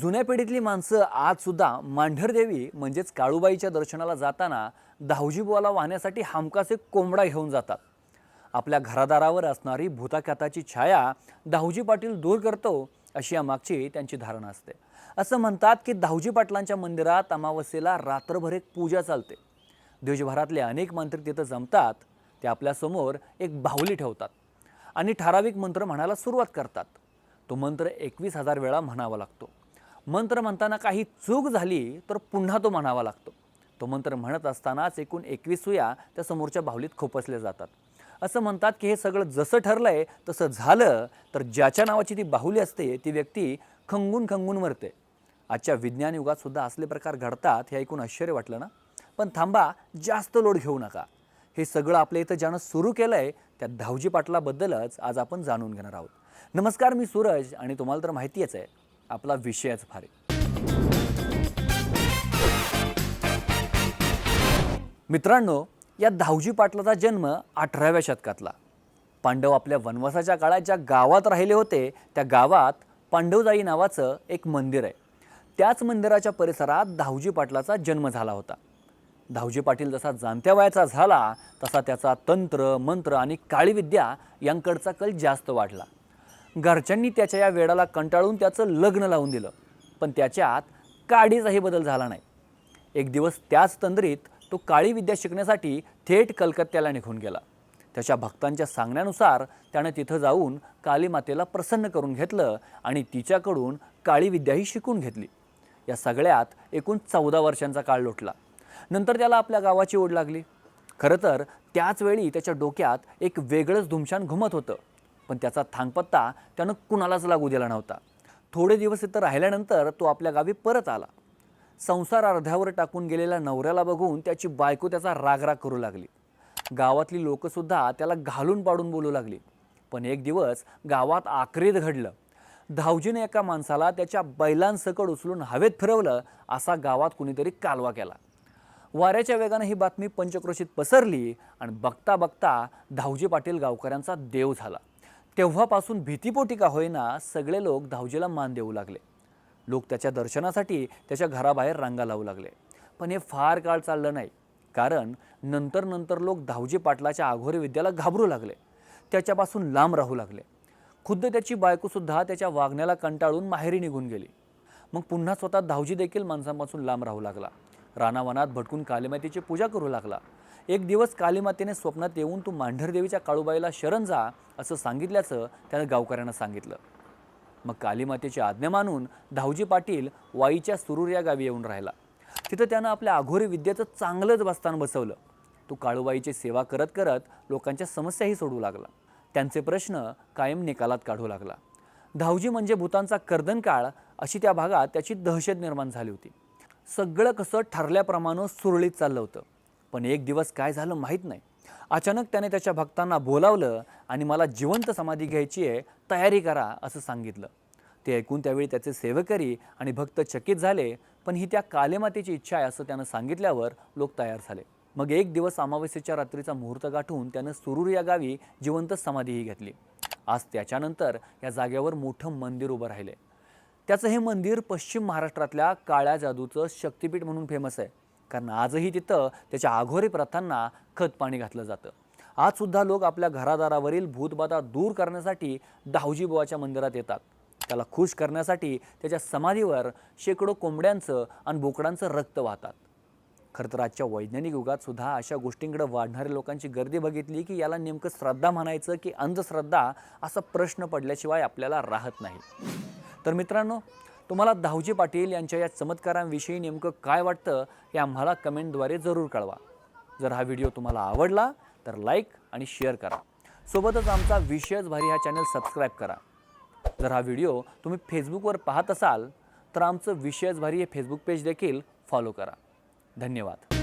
जुन्या पिढीतली माणसं आजसुद्धा मांढरदेवी म्हणजेच काळूबाईच्या दर्शनाला जाताना दाहुजीबुवाला वाहण्यासाठी हमकासे कोंबडा घेऊन जातात. आपल्या घरादारावर असणारी भूताख्याताची छाया दाहुजी पाटील दूर करतो अशी या मागची त्यांची धारणा असते. असं म्हणतात की दाहुजी पाटलांच्या मंदिरात अमावस्येला रात्रभर एक पूजा चालते. देशभरातले अनेक मंत्र तिथं जमतात ते आपल्यासमोर एक बाहुली ठेवतात आणि ठराविक मंत्र म्हणायला सुरुवात करतात. तो मंत्र एकवीस हजार वेळा म्हणावा लागतो. मंत्र म्हणताना काही चूक झाली तर पुन्हा तो म्हणावा लागतो. तो मंत्र म्हणत असतानाच एकूण एकवीस सुया त्या समोरच्या बाहुलीत खोपसल्या जातात. असं म्हणतात की हे सगळं जसं ठरलंय तसं झालं तर ज्याच्या नावाची ती बाहुली असते ती व्यक्ती खंगून खंगून मरते. आजच्या विज्ञान युगात सुद्धा असले प्रकार घडतात हे ऐकून आश्चर्य वाटलं ना? पण थांबा जास्त लोड घेऊ नका. हे सगळं आपल्या इथं ज्यानं सुरू केलं आहे त्या धावजी पाटलाबद्दलच आज आपण जाणून घेणार आहोत. नमस्कार मी सूरज आणि तुम्हाला तर माहितीच आहे. आपला विषयच फार. मित्रांनो या धावजी पाटलाचा जन्म अठराव्या शतकातला. पांडव आपल्या वनवासाच्या काळात ज्या गावात राहिले होते त्या गावात पांडवजाई नावाचं एक मंदिर आहे. त्याच मंदिराच्या परिसरात धावजी पाटलाचा जन्म झाला होता. धावजी पाटील जसा जाणत्या वयाचा झाला तसा त्याचा तंत्र मंत्र आणि काळीविद्या यांकडचा कल जास्त वाढला. घरच्यांनी त्याच्या या वेळाला कंटाळून त्याचं लग्न लावून दिलं. पण त्याच्यात काडीचाही बदल झाला नाही. एक दिवस त्याच तंद्रीत तो काळी विद्या शिकण्यासाठी थेट कलकत्त्याला निघून गेला. त्याच्या भक्तांच्या सांगण्यानुसार त्यानं तिथं जाऊन काली मातेला प्रसन्न करून घेतलं आणि तिच्याकडून काळी विद्याही शिकून घेतली. या सगळ्यात एकूण चौदा वर्षांचा काळ लोटला. नंतर त्याला आपल्या गावाची ओढ लागली. खरं तर त्याच वेळी त्याच्या डोक्यात एक वेगळंच धुमशान घुमत होतं. पण त्याचा थांगपत्ता त्यानं कुणालाच लागू दिला नव्हता. थोडे दिवस इथं राहिल्यानंतर तो आपल्या गावी परत आला. संसार अर्ध्यावर टाकून गेलेल्या नवऱ्याला बघून त्याची बायको त्याचा रागराग करू लागली. गावातली लोकंसुद्धा त्याला घालून पाडून बोलू लागली. पण एक दिवस गावात आक्रेद घडलं. धावजीने एका माणसाला त्याच्या बैलांसकट उचलून हवेत फिरवलं असा गावात कुणीतरी कालवा केला. वाऱ्याच्या वेगानं ही बातमी पंचक्रोशीत पसरली आणि बघता बघता धावजी पाटील गावकऱ्यांचा देव झाला. तेव्हापासून भीतीपोटी का होईना सगळे लोक धावजीला मान देऊ लागले. लोक त्याच्या दर्शनासाठी त्याच्या घराबाहेर रांगा लावू लागले. पण हे फार काळ चाललं नाही. कारण नंतर नंतर लोक धावजी पाटलाच्या आघोरी विद्याला घाबरू लागले. त्याच्यापासून लांब राहू लागले. खुद्द त्याची बायकोसुद्धा त्याच्या वागण्याला कंटाळून माहेरी निघून गेली. मग पुन्हा स्वतः धावजी देखील माणसांपासून लांब राहू लागला. रानावनात भटकून कालीमातेची पूजा करू लागला. एक दिवस कालीमातेने स्वप्नात येऊन तू मांढरदेवीच्या काळूबाईला शरण जा असं सांगितल्याचं त्यानं गावकऱ्यांना सांगितलं. मग कालीमातेची आज्ञा मानून धावजी पाटील वाईच्या सुरूर या गावी येऊन राहिला. तिथं त्यानं आपल्या आघोरी विद्येचं चांगलंच बस्तान बसवलं. तो काळूबाईची सेवा करत करत लोकांच्या समस्याही सोडवू लागला. त्यांचे प्रश्न कायम निकालात काढू लागला. धावजी म्हणजे भूतांचा कर्दन काळ अशी त्या भागात त्याची दहशत निर्माण झाली होती. सगळं कसं ठरल्याप्रमाणे सुरळीत चाललं होतं. पण एक दिवस काय झालं माहीत नाही. अचानक त्याने त्याच्या भक्तांना बोलावलं आणि मला जिवंत समाधी घ्यायची आहे तयारी करा असं सांगितलं. ते ऐकून त्यावेळी त्याचे सेवकरी आणि भक्त चकित झाले पण ही त्या कालेमातेची इच्छा आहे असं त्यानं सांगितल्यावर लोक तयार झाले. मग एक दिवस अमावस्येच्या रात्रीचा मुहूर्त गाठून त्यानं सुरूर या गावी जिवंत समाधीही घेतली. आज त्याच्यानंतर या जागेवर मोठं मंदिर उभं राहिले. त्याचं हे मंदिर पश्चिम महाराष्ट्रातल्या काळ्या जादूचं शक्तिपीठ म्हणून फेमस आहे. कारण आजही तिथं त्याच्या आघोरी प्रथांना खत पाणी घातलं जातं. आजसुद्धा लोक आपल्या घरादारावरील भूतबाधा दूर करण्यासाठी दाहुजीबुवाच्या मंदिरात येतात. त्याला खुश करण्यासाठी त्याच्या समाधीवर शेकडो कोंबड्यांचं आणि बोकडांचं रक्त वाहतात. खरं तर आजच्या वैज्ञानिक युगात सुद्धा अशा गोष्टींकडे वाढणाऱ्या लोकांची गर्दी बघितली की याला नेमकं श्रद्धा म्हणायचं की अंधश्रद्धा असा प्रश्न पडल्याशिवाय आपल्याला राहत नाही. तर मित्रांनो तुम्हाला दावजी पाटील यांच्या या चमत्कारांविषयी नेमकं काय वाटतं हे आम्हाला कमेंटद्वारे जरूर कळवा. जर हा व्हिडिओ तुम्हाला आवडला तर लाईक आणि शेअर करा. सोबतच आमचा विषयच भारी हा चॅनल सबस्क्राईब करा. जर हा व्हिडिओ तुम्ही फेसबुकवर पाहत असाल तर आमचं विषयच भारी हे फेसबुक पेज देखील फॉलो करा. धन्यवाद.